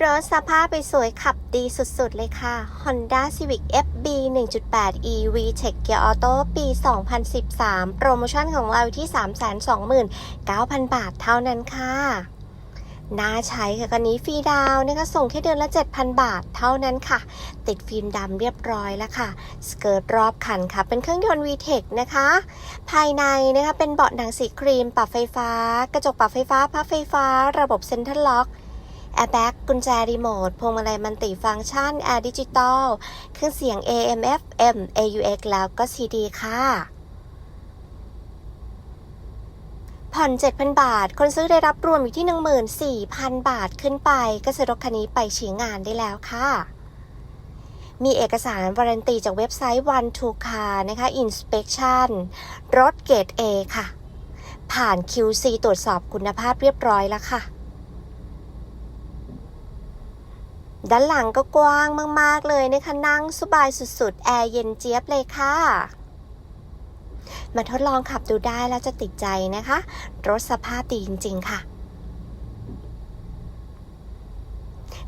รถสภาพไปสวยขับดีสุดๆเลยค่ะ Honda Civic FB 1.8 EV Tech Gear Auto ปี 2013 โปรโมชั่นของเราอยู่ที่ 329,000 บาทเท่านั้นค่ะน่าใช้ค่ะคันนี้ฟรีดาวน์นะคะส่งแค่เดือนละ 7,000 บาทเท่านั้นค่ะ ติดฟิล์มดำเรียบร้อยแล้วค่ะ สเกิร์ตรอบคันค่ะ เป็นเครื่องยนต์ VTEC นะคะ ภายในนะคะเป็นเบาะหนังสีครีม ปรับไฟฟ้า กระจกปรับไฟฟ้าพับไฟฟ้า ระบบเซ็นทรัลล็อก แอร์แบ็กกุญแจรีโมทพวงมาลัยมันติฟังก์ชันแอร์ดิจิตอลเครื่องเสียง AM FM AUX แล้วก็ CD ค่ะผ่อน 7,000 บาท คนซื้อได้รับรวมอยู่ที่ 14,000 บาทขึ้นไป ก็ซื้อรถคันนี้ไปใช้งานได้แล้วค่ะ มีเอกสารวารันตีจากเว็บไซต์ One to Car นะคะ Inspection รถเกรด A ค่ะ ผ่าน QC ตรวจสอบคุณภาพเรียบร้อยแล้วค่ะ ด้านหลังก็กว้างมาก ๆ เลยนะคะนั่งสบายสุด ๆ แอร์เย็นเจี๊ยบเลยค่ะ มาทดลองขับดูได้แล้วจะติดใจนะคะ รถสภาพดีจริง ๆ ค่ะ